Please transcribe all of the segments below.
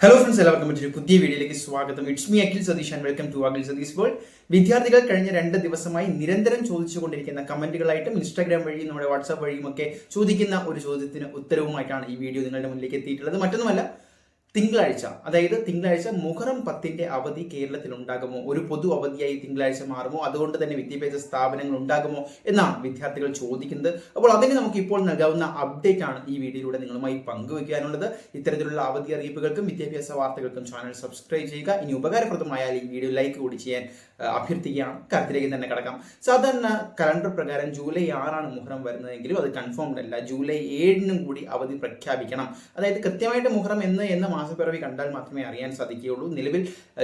Hello friends എല്ലാവർക്കും മറ്റൊരു പുതിയ വീഡിയോയിലേക്ക് സ്വാഗതം. It's me Akhil Satheesh and welcome to Akhil Satheesh ball വിദ്യാർത്ഥികൾ കഴിഞ്ഞ രണ്ട് ദിവസമായി നിരന്തരം ചോദിച്ചുകൊണ്ടിരിക്കുന്ന കമന്റുകളായിട്ടും ഇൻസ്റ്റാഗ്രാം വഴിയും നമ്മുടെ വാട്സാപ്പ് വഴിയും ഒക്കെ ചോദിക്കുന്ന ഒരു ചോദ്യത്തിന് ഉത്തരവുമായിട്ടാണ് ഈ വീഡിയോ നിങ്ങളുടെ മുന്നിലേക്ക് എത്തിയിട്ടുള്ളത്. മറ്റൊന്നുമല്ല തിങ്കളാഴ്ച അതായത് തിങ്കളാഴ്ച മുഹറം പത്തിന്റെ അവധി കേരളത്തിൽ ഉണ്ടാകുമോ ഒരു പൊതു അവധിയായി തിങ്കളാഴ്ച മാറുമോ? അതുകൊണ്ട് തന്നെ വിദ്യാഭ്യാസ സ്ഥാപനങ്ങൾ ഉണ്ടാകുമോ? എന്നാണ് വിദ്യാർത്ഥികൾ ചോദിക്കുന്നത്. അപ്പോൾ അതിന് നമുക്ക് ഇപ്പോൾ നൽകാവുന്ന അപ്ഡേറ്റ് ആണ് ഈ വീഡിയോയിലൂടെ നിങ്ങളുമായി പങ്കുവയ്ക്കാനുള്ളത്. ഇത്തരത്തിലുള്ള അവധി അറിയിപ്പുകൾക്കും വിദ്യാഭ്യാസ വാർത്തകൾക്കും ചാനൽ സബ്സ്ക്രൈബ് ചെയ്യുക. ഇനി ഉപകാരപ്രദമായാൽ ഈ വീഡിയോ ലൈക്ക് കൂടി ചെയ്യാൻ അഭ്യർത്ഥിക്കുകയാണ്. കാര്യത്തിലേക്ക് തന്നെ കിടക്കാം. സാധാരണ കലണ്ടർ പ്രകാരം ജൂലൈ ആറാണ് മുഹറം വരുന്നതെങ്കിലും അത് കൺഫേംഡ് അല്ല. ജൂലൈ ഏഴിനും കൂടി അവധി പ്രഖ്യാപിക്കണം. അതായത് കൃത്യമായിട്ട് മുഹറം എന്ന് എന്ന മാസപ്പിറവി കണ്ടാൽ മാത്രമേ അറിയാൻ സാധിക്കുകയുള്ളൂ. നിലവിൽ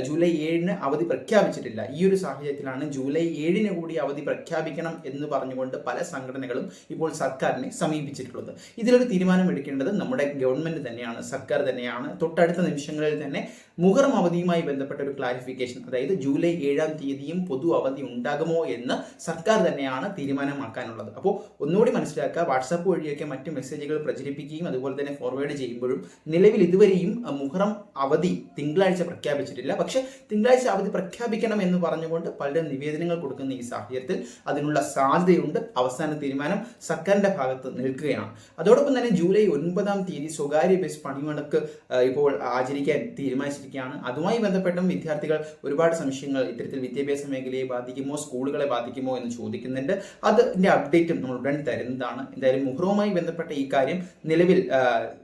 ജൂലൈ ഏഴിന് അവധി പ്രഖ്യാപിച്ചിട്ടില്ല. ഈ ഒരു സാഹചര്യത്തിലാണ് ജൂലൈ ഏഴിന് കൂടി അവധി പ്രഖ്യാപിക്കണം എന്ന് പറഞ്ഞുകൊണ്ട് പല സംഘടനകളും ഇപ്പോൾ സർക്കാരിനെ സമീപിച്ചിട്ടുള്ളത്. ഇതിലൊരു തീരുമാനം എടുക്കേണ്ടത് നമ്മുടെ ഗവൺമെന്റ് തന്നെയാണ് സർക്കാർ തന്നെയാണ്. തൊട്ടടുത്ത നിമിഷങ്ങളിൽ തന്നെ മുഹറം അവധിയുമായി ബന്ധപ്പെട്ട ഒരു ക്ലാരിഫിക്കേഷൻ അതായത് ജൂലൈ ഏഴാം തീയതിയും പൊതു അവധി ഉണ്ടാകുമോ എന്ന് സർക്കാർ തന്നെയാണ് തീരുമാനമാക്കാനുള്ളത്. അപ്പോൾ ഒന്നുകൂടി മനസ്സിലാക്കുക വാട്സാപ്പ് വഴിയൊക്കെ മറ്റ് മെസ്സേജുകൾ പ്രചരിപ്പിക്കുകയും അതുപോലെ തന്നെ ഫോർവേഡ് ചെയ്യുമ്പോഴും നിലവിൽ ഇതുവരെയും മുഹറം അവധി തിങ്കളാഴ്ച പ്രഖ്യാപിച്ചിട്ടില്ല. പക്ഷേ തിങ്കളാഴ്ച അവധി പ്രഖ്യാപിക്കണം എന്ന് പറഞ്ഞുകൊണ്ട് പലരും നിവേദനങ്ങൾ കൊടുക്കുന്ന ഈ സാഹചര്യത്തിൽ അതിനുള്ള സാധ്യതയുണ്ട്. അവസാന തീരുമാനം സർക്കാരിന്റെ ഭാഗത്ത് നിൽക്കുകയാണ്. അതോടൊപ്പം തന്നെ ജൂലൈ ഒൻപതാം തീയതി സ്വകാര്യ ബസ് പണിമുടക്ക് ഇപ്പോൾ ആചരിക്കാൻ തീരുമാനിച്ചിരിക്കുകയാണ്. അതുമായി ബന്ധപ്പെട്ടും വിദ്യാർത്ഥികൾ ഒരുപാട് സംശയങ്ങൾ ഇത്തരത്തിൽ വിദ്യാഭ്യാസ മേഖലയെ ബാധിക്കുമോ സ്കൂളുകളെ ബാധിക്കുമോ എന്ന് ചോദിക്കുന്നുണ്ട്. അതിന്റെ അപ്ഡേറ്റും നമ്മൾ ഉടൻ തരുന്നതാണ്. എന്തായാലും മുഹ്റവുമായി ബന്ധപ്പെട്ട ഈ കാര്യം നിലവിൽ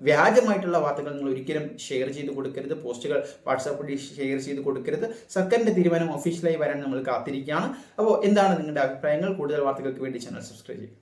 വ്യാജമായിട്ടുള്ള വാർത്തകൾ നിങ്ങൾ ഒരിക്കലും ഷെയർ ചെയ്ത് കൊടുക്കരുത് പോസ്റ്റുകൾ വാട്സാപ്പ് വഴി ഷെയർ ചെയ്ത് കൊടുക്കരുത്. സർക്കാരിന്റെ തീരുമാനം ഒഫീഷ്യലായി വരാൻ നമ്മൾ കാത്തിരിക്കുകയാണ്. അപ്പോൾ എന്താണ് നിങ്ങളുടെ അഭിപ്രായങ്ങൾ? കൂടുതൽ വാർത്തകൾക്ക് വേണ്ടി ചാനൽ സബ്സ്ക്രൈബ് ചെയ്യുക.